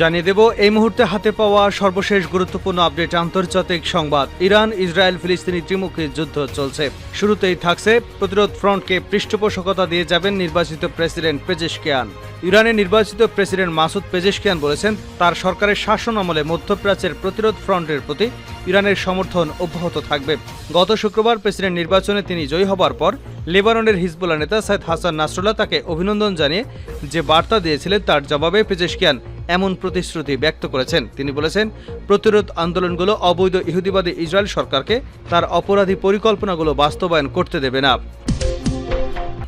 জানিয়ে দেব, এই মুহূর্তে হাতে পাওয়া সর্বশেষ গুরুত্বপূর্ণ আপডেট আন্তর্জাতিক সংবাদ। ইরান, ইসরায়েল, ফিলিস্তিনি ত্রিমুখী যুদ্ধ চলছে। শুরুতেই থাকছে প্রতিরোধ ফ্রন্টকে পৃষ্ঠপোষকতা দিয়ে যাবেন নির্বাচিত প্রেসিডেন্ট পেজেশকিয়ান। ইরানের নির্বাচিত প্রেসিডেন্ট মাসুদ পেজেশকিয়ান বলেছেন, তার সরকারের শাসন আমলে মধ্যপ্রাচ্যের প্রতিরোধ ফ্রন্টের প্রতি ইরানের সমর্থন অব্যাহত থাকবে। গত শুক্রবার প্রেসিডেন্ট নির্বাচনে তিনি জয়ী হবার পর লেবাননের হিজবুল্লাহ নেতা সাইদ হাসান নাসরুল্লাহ তাকে অভিনন্দন জানিয়ে যে বার্তা দিয়েছিলেন, তার জবাবে পেজেশকিয়ান এমন প্রতিশ্রুতি ব্যক্ত করেছেন। তিনি বলেছেন, প্রতিরোধ আন্দোলনগুলো অবৈধ ইহুদিবাদী ইসরায়েল সরকারকে তার অপরাধী পরিকল্পনাগুলো বাস্তবায়ন করতে দেবে না।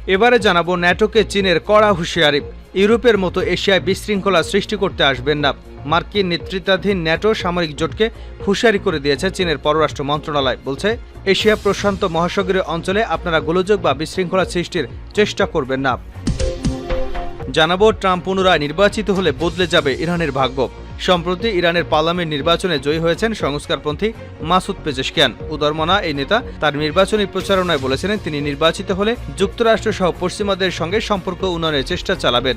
এবারে জানাব ন্যাটোকে চীনের কড়া হুঁশিয়ারি। ইউরোপের মতো এশিয়ায় বিশৃঙ্খলা সৃষ্টি করতে আসবেন না। মার্কিন নেতৃত্বাধীন ন্যাটো সামরিক জোটকে হুঁশিয়ারি করে দিয়েছে চীনের পররাষ্ট্র মন্ত্রণালয়। বলছে, এশিয়া প্রশান্ত মহাসাগরীয় অঞ্চলে আপনারা গোলযোগ বা বিশৃঙ্খলা সৃষ্টির চেষ্টা করবেন না। জানাব, ট্রাম্প পুনরায় নির্বাচিত হলে বদলে যাবে ইরানের ভাগ্য। সম্প্রতি ইরানের পার্লামেন্ট নির্বাচনে জয়ী হয়েছেন সংস্কারপন্থী মাসুদ পেজেশকিয়ান। উদরমনা এই নেতা তার নির্বাচনী প্রচারণায় বলেছিলেন, তিনি নির্বাচিত হলে যুক্তরাষ্ট্র সহ পশ্চিমাদের সঙ্গে সম্পর্ক উন্নয়নের চেষ্টা চালাবেন,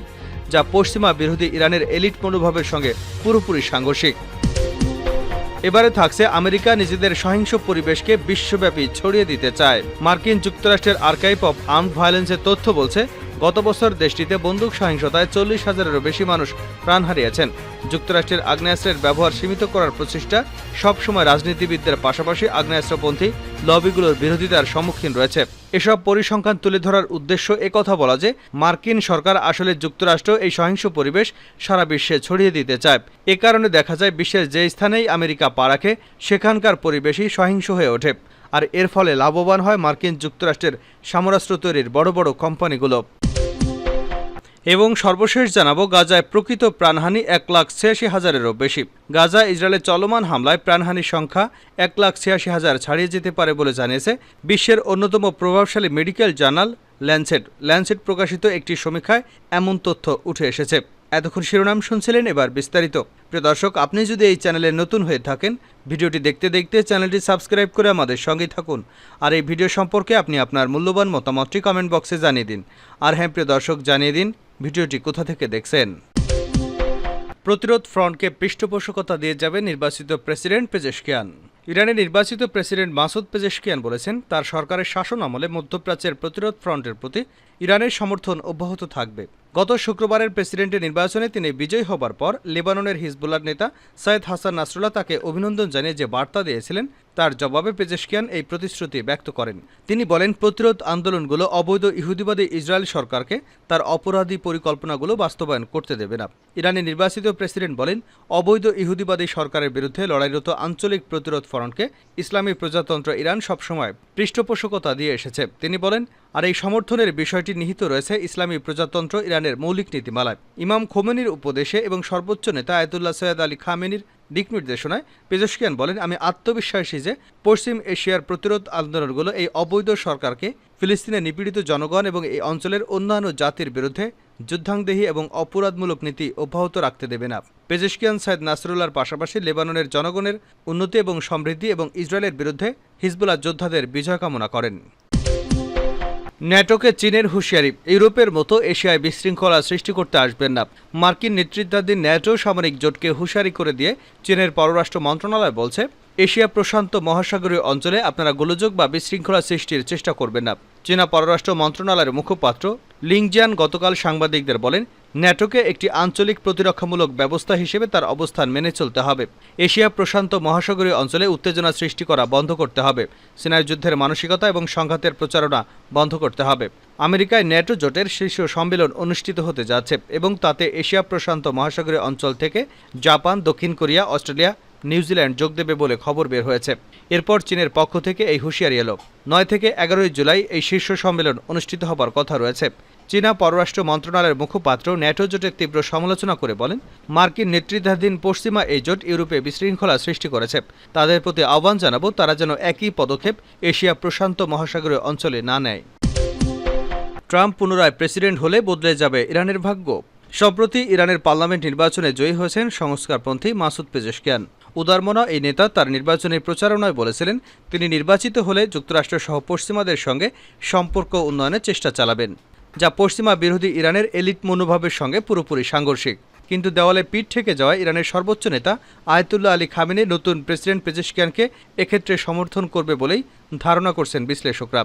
যা পশ্চিমা বিরোধী ইরানের এলিট মনোভাবের সঙ্গে পুরোপুরি সাংঘর্ষিক। এবারে থাকছে আমেরিকা নিজেদের সহিংস পরিবেশকে বিশ্বব্যাপী ছড়িয়ে দিতে চায়। মার্কিন যুক্তরাষ্ট্রের আর্কাইভ অফ আর্মড ভায়োলেন্সের তথ্য বলছে গত বছর দেশটিতে বন্দুক সহিংসতায় চল্লিশ হাজারেরও বেশি মানুষ প্রাণ হারিয়েছেন। যুক্তরাষ্ট্রের আগ্নেয়াস্ত্রের ব্যবহার সীমিত করার প্রচেষ্টা সবসময় রাজনীতিবিদদের পাশাপাশি আগ্নেয়াস্ত্রপন্থী লবিগুলোর বিরোধিতার সম্মুখীন রয়েছে। এসব পরিসংখ্যান তুলে ধরার উদ্দেশ্য একথা বলা যে, মার্কিন সরকার আসলে যুক্তরাষ্ট্র এই সহিংস পরিবেশ সারা বিশ্বে ছড়িয়ে দিতে চায়। এ কারণে দেখা যায় বিশ্বের যে স্থানেই আমেরিকা পা রাখে, সেখানকার পরিবেশই সহিংস হয়ে ওঠে। আর এর ফলে লাভবান হয় মার্কিন যুক্তরাষ্ট্রের সামরাস্ত্র তৈরির বড় বড় কোম্পানিগুলো। এবং সর্বশেষ জানাব, গাজায় প্রকৃত প্রাণহানি এক লাখ ছিয়াশি হাজারেরও বেশি। গাজা ইসরায়েলের চলমান হামলায় প্রাণহানির সংখ্যা এক লাখ ছিয়াশি হাজার ছাড়িয়ে যেতে পারে বলে জানিয়েছে বিশ্বের অন্যতম প্রভাবশালী মেডিকেল জার্নাল ল্যান্সেট। ল্যান্সেট প্রকাশিত একটি সমীক্ষায় এমন তথ্য উঠে এসেছে। এতক্ষণ শিরোনাম শুনছিলেন এবার বিস্তারিত। প্রিয় দর্শক, আপনি যদি এই চ্যানেলে নতুন হয়ে থাকেন, ভিডিওটি দেখতে দেখতে চ্যানেলটি সাবস্ক্রাইব করে আমাদের সঙ্গেই থাকুন। আর এই ভিডিও সম্পর্কে আপনি আপনার মূল্যবান মতামতটি কমেন্ট বক্সে জানিয়ে দিন। আর হ্যাঁ প্রিয় দর্শক, জানিয়ে দিন ভিডিওটি কোথা থেকে দেখছেন? প্রতিরোধ ফ্রন্টকে পৃষ্ঠপোষকতা দিয়ে যাবে নির্বাচিত প্রেসিডেন্ট পেজেশকিয়ান ইরানের নির্বাচিত প্রেসিডেন্ট মাসুদ পেজেশকিয়ান বলেছেন, তার সরকারের শাসন আমলে মধ্যপ্রাচ্যের প্রতিরোধ ফ্রন্টের প্রতি ইরানের সমর্থন অব্যাহত থাকবে। গত শুক্রবারের প্রেসিডেন্টের নির্বাচনে তিনি বিজয়ী হবার পর লেবাননের হিজবুল্লার নেতা সৈয়দ হাসান নাসরুল্লাহ তাকে অভিনন্দন জানিয়ে যে বার্তা দিয়েছিলেন, তার জবাবে পেজেশকিয়ান এই প্রতিশ্রুতি ব্যক্ত করেন। তিনি বলেন, প্রতিরোধ আন্দোলনগুলো অবৈধ ইহুদিবাদী ইসরায়েল সরকারকে তার অপরাধী পরিকল্পনাগুলো বাস্তবায়ন করতে দেবে না। ইরানের নির্বাচিত প্রেসিডেন্ট বলেন, অবৈধ ইহুদিবাদী সরকারের বিরুদ্ধে লড়াইরত আঞ্চলিক প্রতিরোধ ফ্রন্টকে ইসলামী প্রজাতন্ত্র ইরান সবসময় পৃষ্ঠপোষকতা দিয়ে এসেছে। তিনি বলেন, আর এই সমর্থনের বিষয়টি নিহিত রয়েছে ইসলামী প্রজাতন্ত্র ইরানের মৌলিক নীতিমালায় ইমাম খোমেনির উপদেশে এবং সর্বোচ্চ নেতা আয়তুল্লাহ সৈয়দ আলী খামেনির দিক নির্দেশনায় পেজস্কিয়ান বলেন, আমি আত্মবিশ্বাসী যে পশ্চিম এশিয়ার প্রতিরোধ আন্দোলনগুলো এই অবৈধ সরকারকে ফিলিস্তিনের নিপীড়িত জনগণ এবং এই অঞ্চলের অন্যান্য জাতির বিরুদ্ধে যুদ্ধাংদেহী এবং অপরাধমূলক নীতি অব্যাহত রাখতে দেবে না। পেজেশকিয়ান সাইদ নাসরুল্লাহর পাশাপাশি লেবাননের জনগণের উন্নতি এবং সমৃদ্ধি এবং ইসরায়েলের বিরুদ্ধে হিজবুল্লাহ যোদ্ধাদের বিজয় কামনা করেন। ন্যাটোকে চীনের হুঁশিয়ারি। ইউরোপের মতো এশিয়ায় বিশৃঙ্খলা সৃষ্টি করতে আসবেন না। মার্কিন নেতৃত্বাধীন ন্যাটো সামরিক জোটকে হুঁশিয়ারি করে দিয়ে চীনের পররাষ্ট্র মন্ত্রণালয় বলছে এশিয়া প্রশান্ত মহাসাগরীয় অঞ্চলে আপনারা গোলযোগ বা বিশৃঙ্খলা সৃষ্টির চেষ্টা করবেন না। চীনা পররাষ্ট্র মন্ত্রণালয়ের মুখপাত্র লিংজিয়ান গতকাল সাংবাদিকদের বলেন, ন্যাটোকে একটি আঞ্চলিক প্রতিরক্ষামূলক ব্যবস্থা হিসেবে তার অবস্থান মেনে চলতে হবে। এশিয়া প্রশান্ত মহাসাগরীয় অঞ্চলে উত্তেজনা সৃষ্টি করা বন্ধ করতে হবে। সিনাই যুদ্ধের মানসিকতা এবং সংঘাতের প্রচারণা বন্ধ করতে হবে। আমেরিকায় ন্যাটো জোটের শীর্ষ সম্মেলন অনুষ্ঠিত হতে যাচ্ছে এবং তাতে এশিয়া প্রশান্ত মহাসাগরীয় অঞ্চল থেকে জাপান, দক্ষিণ কোরিয়া, অস্ট্রেলিয়া নিউজিল্যান্ড যোগ দেবে বলে খবর বের হয়েছে। এরপর চীনের পক্ষ থেকে এই হুঁশিয়ারি এলো। নয় থেকে এগারোই জুলাই এই শীর্ষ সম্মেলন অনুষ্ঠিত হবার কথা রয়েছে। চীনা পররাষ্ট্র মন্ত্রণালয়ের মুখপাত্র ন্যাটো জোটের তীব্র সমালোচনা করে বলেন, মার্কিন নেতৃত্বাধীন পশ্চিমা এই জোট ইউরোপে বিশৃঙ্খলা সৃষ্টি করেছে। তাদের প্রতি আহ্বান জানাব তারা যেন একই পদক্ষেপ এশিয়া প্রশান্ত মহাসাগরীয় অঞ্চলে না নেয়। ট্রাম্প পুনরায় প্রেসিডেন্ট হলে বদলে যাবে ইরানের ভাগ্য। সম্প্রতি ইরানের পার্লামেন্ট নির্বাচনে জয়ী হয়েছেন সংস্কারপন্থী মাসুদ পেজেশকিয়ান। উদারমনা এই নেতা তার নির্বাচনী প্রচারণায় বলেছিলেন, তিনি নির্বাচিত হলে যুক্তরাষ্ট্র সহ পশ্চিমাদের সঙ্গে সম্পর্ক উন্নয়নের চেষ্টা চালাবেন, যা পশ্চিমা বিরোধী ইরানের এলিট মনোভাবের সঙ্গে পুরোপুরি সাংঘর্ষিক। কিন্তু দেওয়ালে পিঠ থেকে যাওয়া ইরানের সর্বোচ্চ নেতা আয়তুল্লাহ আলী খামিনী নতুন প্রেসিডেন্ট পেজেশকিয়ানকে এক্ষেত্রে সমর্থন করবে বলেই ধারণা করছেন বিশ্লেষকরা।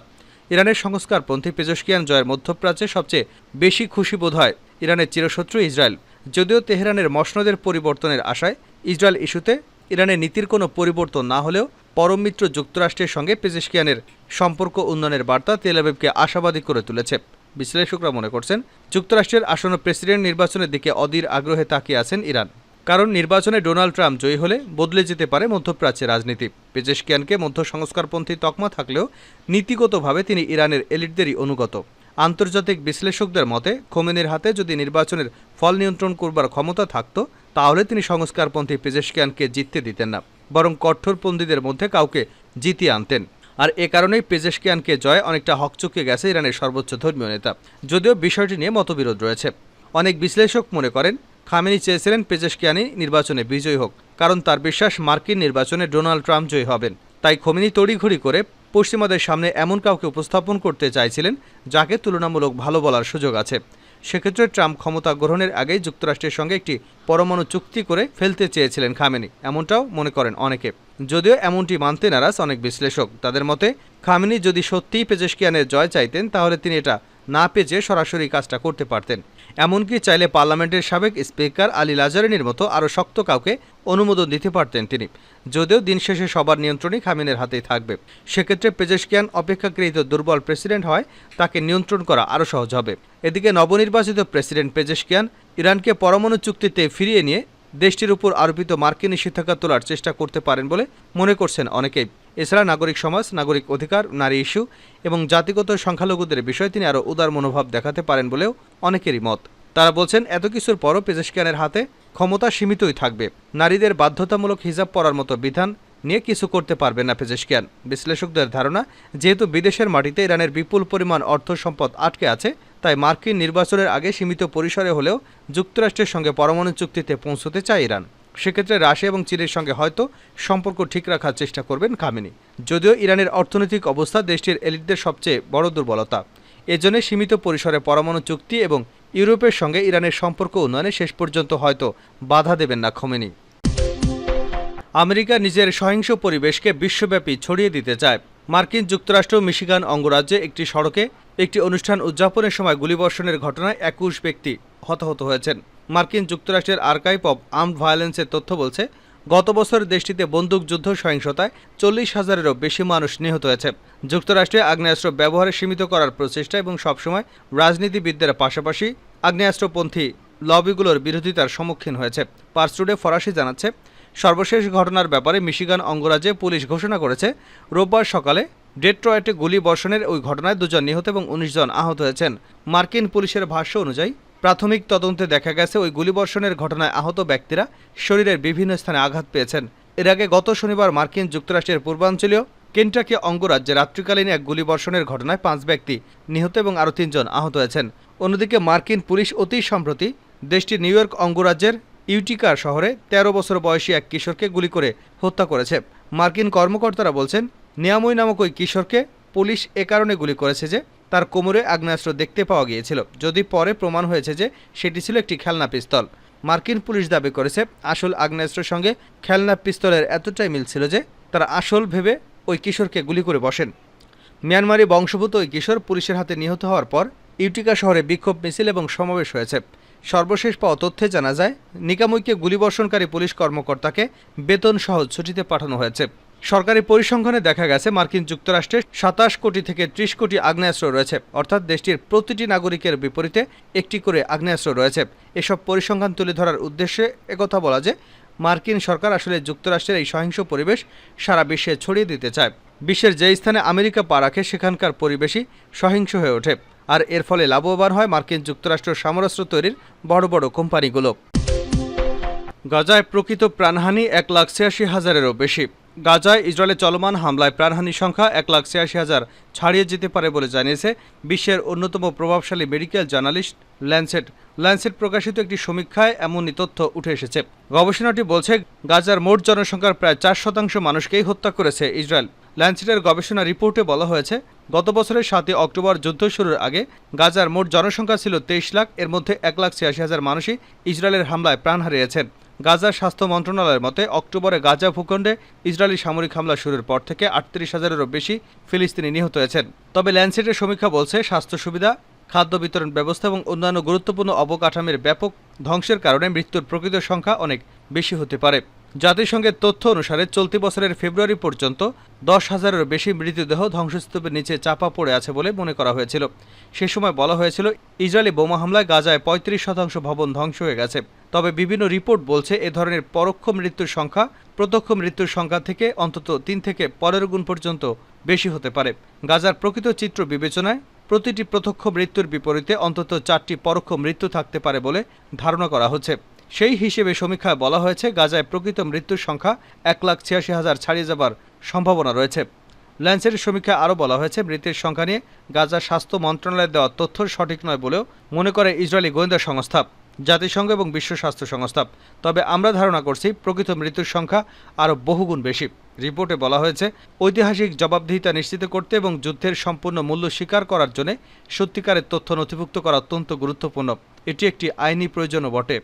ইরানের সংস্কারপন্থী পেজস্কিয়ান জয়ের মধ্যপ্রাচ্যে সবচেয়ে বেশি খুশি বোধ হয় ইরানের চিরশত্রু ইসরায়েল, যদিও তেহরানের মসনদের পরিবর্তনের আশায় ইসরায়েল ইস্যুতে ইরানের নীতির কোনো পরিবর্তন না হলেও পরম মিত্র যুক্তরাষ্ট্রের সঙ্গে পেজেশকিয়ানের সম্পর্ক উন্নয়নের বার্তা তেলাবিবকে আশাবাদী করে তুলেছে। বিশ্লেষকরা মনে করছেন, যুক্তরাষ্ট্রের আসন্ন প্রেসিডেন্ট নির্বাচনের দিকে অধীর আগ্রহে তাকিয়ে আছেন ইরান। কারণ নির্বাচনে ডোনাল্ড ট্রাম্প জয়ী হলে বদলে যেতে পারে মধ্যপ্রাচ্যের রাজনীতি। পেজেশকিয়ানকে মধ্য সংস্কারপন্থী তকমা থাকলেও নীতিগতভাবে তিনি ইরানের এলিটদেরই অনুগত। আন্তর্জাতিক বিশ্লেষকদের মতে, খোমেনির হাতে যদি নির্বাচনের ফল নিয়ন্ত্রণ করবার ক্ষমতা থাকত, তাহলে তিনি সংস্কারপন্থী পেজেশকিয়ানকে জিততে দিতেন না, বরং কঠোরপন্থীদের মধ্যে কাউকে জিতিয়ে আনতেন। আর এ কারণেই পেজেশকিয়ানকে জয় অনেকটা হকচকে গেছে ইরানের সর্বোচ্চ ধর্মীয় নেতা। যদিও বিষয়টি নিয়ে মতবিরোধ রয়েছে। অনেক বিশ্লেষক মনে করেন, খামেনি চেয়েছিলেন পেজেশকিয়ানি নির্বাচনে বিজয়ী হোক, কারণ তার বিশ্বাস মার্কিন নির্বাচনে ডোনাল্ড ট্রাম্প জয়ী হবেন। তাই খোমেনি তড়িঘড়ি করে পশ্চিমাদের সামনে এমন কাউকে উপস্থাপন করতে চাইছিলেন যাকে তুলনামূলক ভালো বলার সুযোগ আছে। সেক্ষেত্রে ট্রাম্প ক্ষমতা গ্রহণের আগেই যুক্তরাষ্ট্রের সঙ্গে একটি পরমাণু চুক্তি করে ফেলতে চেয়েছিলেন খামেনি। এমনটাও মনে করেন অনেকে। যদিও এমনটি মানতে নারাজ অনেক বিশ্লেষক। তাদের মতে, খামেনি যদি সত্যিই পেজেশকিয়ানের জয় চাইতেন, তাহলে তিনি এটা না পেজে সরাসরি কাজটা করতে পারতেন। এমনকি চাইলে পার্লামেন্টের সাবেক স্পিকার আলী লাজারিনীর মতো আরও শক্ত কাউকে অনুমোদন দিতে পারতেন তিনি। যদিও দিন শেষে সবার নিয়ন্ত্রণই খামিনের হাতেই থাকবে। সেক্ষেত্রে পেজেশকিয়ান অপেক্ষাকৃত দুর্বল প্রেসিডেন্ট হয়, তাকে নিয়ন্ত্রণ করা আরও সহজ হবে। এদিকে নবনির্বাচিত প্রেসিডেন্ট পেজেশকিয়ান ইরানকে পরমাণু চুক্তিতে ফিরিয়ে নিয়ে দেশটির উপর আরোপিত মার্কিন নিষেধাজ্ঞা তোলার চেষ্টা করতে পারেন বলে মনে করছেন অনেকেই। এছাড়া নাগরিক সমাজ, নাগরিক অধিকার, নারী ইস্যু এবং জাতিগত সংখ্যালঘুদের বিষয়ে তিনি আরও উদার মনোভাব দেখাতে পারেন বলেও অনেকেরই মত। তারা বলছেন, এত কিছুর পরও পেজেশকিয়ানের হাতে ক্ষমতা সীমিতই থাকবে। নারীদের বাধ্যতামূলক হিজাব পরার মতো বিধান নিয়ে কিছু করতে পারবে না পেজেশকিয়ান বিশ্লেষকদের ধারণা, যেহেতু বিদেশের মাটিতে ইরানের বিপুল পরিমাণ অর্থ সম্পদ আটকে আছে, তাই মার্কিন নির্বাচনের আগে সীমিত পরিসরে হলেও যুক্তরাষ্ট্রের সঙ্গে পরমাণু চুক্তিতে পৌঁছতে চায় ইরান। সেক্ষেত্রে রাশিয়া এবং চীনের সঙ্গে হয়তো সম্পর্ক ঠিক রাখার চেষ্টা করবেন খামেনি। যদিও ইরানের অর্থনৈতিক অবস্থা দেশটির এলিটদের সবচেয়ে বড় দুর্বলতা। এজন্য সীমিত পরিসরে পরমাণু চুক্তি এবং ইউরোপের সঙ্গে ইরানের সম্পর্ক উন্নয়নে শেষ পর্যন্ত হয়তো বাধা দেবেন না খোমেনি। আমেরিকা নিজের সহিংস পরিবেশকে বিশ্বব্যাপী ছড়িয়ে দিতে চায়। মার্কিন যুক্তরাষ্ট্র মিশিগান অঙ্গরাজ্যে একটি সড়কে একটি অনুষ্ঠান উদযাপনের সময় গুলিবর্ষণের ঘটনায় একুশ ব্যক্তি হতাহত হয়েছেন। মার্কিন যুক্তরাষ্ট্রের আর্কাইভ অব আর্মড ভায়োলেন্সের তথ্য বলছে, গত বছর দেশটিতে বন্দুকযুদ্ধ সহিংসতায় চল্লিশ হাজারেরও বেশি মানুষ নিহত হয়েছে। যুক্তরাষ্ট্রে আগ্নেয়াস্ত্র ব্যবহারে সীমিত করার প্রচেষ্টা এবং সবসময় রাজনীতিবিদদের পাশাপাশি আগ্নেয়াস্ত্রপন্থী লবিগুলোর বিরোধিতার সম্মুখীন হয়েছে। পার্সটুডে ফরাসি জানাচ্ছে সর্বশেষ ঘটনার ব্যাপারে মিশিগান অঙ্গরাজ্যে পুলিশ ঘোষণা করেছে, রোববার সকালে ডেট্রয়েটে গুলি বর্ষণের ওই ঘটনায় দুজন নিহত এবং উনিশ জন আহত হয়েছেন। মার্কিন পুলিশের ভাষ্য অনুযায়ী, প্রাথমিক তদন্তে দেখা গেছে ওই গুলিবর্ষণের ঘটনায় আহত ব্যক্তিরা শরীরের বিভিন্ন স্থানে আঘাত পেয়েছেন। এর আগে গত শনিবার মার্কিন যুক্তরাষ্ট্রের পূর্বাঞ্চলীয় কেন্টাকি অঙ্গরাজ্যে রাত্রিকালীন এক গুলিবর্ষণের ঘটনায় পাঁচ ব্যক্তি নিহত এবং আরও তিনজন আহত হয়েছেন। অন্যদিকে মার্কিন পুলিশ অতি সম্প্রতি দেশটির নিউ ইয়র্ক অঙ্গরাজ্যের ইউটিকার শহরে ১৩ বছর বয়সী এক কিশোরকে গুলি করে হত্যা করেছে। মার্কিন কর্মকর্তারা বলছেন, নিয়ামই নামক ওই কিশোরকে পুলিশ এ কারণে গুলি করেছে যে তার কোমরে আগ্নেয়াস্ত্র দেখতে পাওয়া গিয়েছিল, যদি পরে প্রমাণ হয়েছে যে সেটি ছিল একটি খেলনা পিস্তল। মার্কিন পুলিশ দাবি করেছে, আসল আগ্নেয়াস্ত্রের সঙ্গে খেলনা পিস্তলের এতটাই মিল ছিল যে তারা আসল ভেবে ওই কিশোরকে গুলি করে বসেন। মিয়ানমারি বংশভূত ওই কিশোর পুলিশের হাতে নিহত হওয়ার পর ইউটিকা শহরে বিক্ষোভ মিছিল এবং সমাবেশ হয়েছে। সর্বশেষ পাওয়া তথ্যে জানা যায়, নিকামুইকে গুলিবর্ষণকারী পুলিশ কর্মকর্তাকে বেতন সহ ছুটিতে পাঠানো হয়েছে। সরকারি পরিসংখ্যানে দেখা গেছে, মার্কিন যুক্তরাষ্ট্রে সাতাশ কোটি থেকে ত্রিশ কোটি আগ্নেয়াস্ত্র রয়েছে। অর্থাৎ দেশটির প্রতিটি নাগরিকের বিপরীতে একটি করে আগ্নেয়াস্ত্র রয়েছে। এসব পরিসংখ্যান তুলে ধরার উদ্দেশ্যে একথা বলা যে, মার্কিন সরকার আসলে যুক্তরাষ্ট্রের এই সহিংস পরিবেশ সারা বিশ্বে ছড়িয়ে দিতে চায়। বিশ্বের যে স্থানে আমেরিকা পা রাখে, সেখানকার পরিবেশই সহিংস হয়ে ওঠে। আর এর ফলে লাভবান হয় মার্কিন যুক্তরাষ্ট্র সামরাস্ত্র তৈরির বড় বড় কোম্পানিগুলো। গাজায় প্রকৃত প্রাণহানি এক লাখ ছিয়াশি হাজারেরও বেশি। গাজায় ইসরায়েলের চলমান হামলায় প্রাণহানির সংখ্যা এক লাখ ছিয়াশি হাজার ছাড়িয়ে যেতে পারে বলে জানিয়েছে বিশ্বের অন্যতম প্রভাবশালী মেডিকেল জার্নালিস্ট ল্যান্সেট। ল্যান্সেট প্রকাশিত একটি সমীক্ষায় এমনই তথ্য উঠে এসেছে। গবেষণাটি বলছে, গাজার মোট জনসংখ্যার প্রায় চার শতাংশ মানুষকেই হত্যা করেছে ইসরায়েল। ল্যান্সেটের গবেষণা রিপোর্টে বলা হয়েছে, গত বছরের সাতই অক্টোবর যুদ্ধ শুরুর আগে গাজার মোট জনসংখ্যা ছিল তেইশ লাখ, এর মধ্যে এক লাখ ছিয়াশি হাজার মানুষই ইসরায়েলের হামলায় প্রাণ হারিয়েছেন। গাজার স্বাস্থ্য মন্ত্রণালয়ের মতে, অক্টোবরে গাজা ভূখণ্ডে ইসরায়েলি সামরিক হামলা শুরুর পর থেকে আটত্রিশ হাজারেরও বেশি ফিলিস্তিনি নিহত হয়েছেন। তবে ল্যান্সেটের সমীক্ষা বলছে, স্বাস্থ্য সুবিধা, খাদ্য বিতরণ ব্যবস্থা এবং অন্যান্য গুরুত্বপূর্ণ অবকাঠামোর ব্যাপক ধ্বংসের কারণে মৃত্যুর প্রকৃত সংখ্যা অনেক বেশি হতে পারে। জাতিসংঘের তথ্য অনুসারে চলতি বছরের ফেব্রুয়ারি পর্যন্ত দশ হাজারের বেশি মৃতদেহ ধ্বংসস্তূপের নিচে চাপা পড়ে আছে বলে মনে করা হয়েছিল। সে সময় বলা হয়েছিল, ইসরায়েলি বোমা হামলায় গাজায় পঁয়ত্রিশ শতাংশ ভবন ধ্বংস হয়ে গেছে। তবে বিভিন্ন রিপোর্ট বলছে, এ ধরনের পরোক্ষ মৃত্যুর সংখ্যা, প্রত্যক্ষ মৃত্যুর সংখ্যা থেকে অন্তত তিন থেকে পনেরো গুণ পর্যন্ত বেশি হতে পারে। গাজার প্রকৃত চিত্র বিবেচনায় প্রতিটি প্রত্যক্ষ মৃত্যুর বিপরীতে অন্তত চারটি পরোক্ষ মৃত্যু থাকতে পারে বলে ধারণা করা হচ্ছে। সেই হিসেবে সমীক্ষায় বলা হয়েছে, গাজায় প্রকৃত মৃত্যুর সংখ্যা এক লাখ ছিয়াশি হাজার ছাড়িয়ে যাবার সম্ভাবনা রয়েছে। ল্যান্সের সমীক্ষায় আরও বলা হয়েছে, মৃতের সংখ্যা নিয়ে গাজার স্বাস্থ্য মন্ত্রণালয়ের দেওয়া তথ্য সঠিক নয় বলেও মনে করে ইসরায়েলি গোয়েন্দা সংস্থা, জাতিসংঘ এবং বিশ্ব স্বাস্থ্য সংস্থা। তবে আমরা ধারণা করছি, প্রকৃত মৃত্যুর সংখ্যা আরও বহুগুণ বেশি। রিপোর্টে বলা হয়েছে, ঐতিহাসিক জবাবদিহিতা নিশ্চিত করতে এবং যুদ্ধের সম্পূর্ণ মূল্য স্বীকার করার জন্য সত্যিকারের তথ্য নথিভুক্ত করা অত্যন্ত গুরুত্বপূর্ণ। এটি একটি আইনি প্রয়োজনও বটে।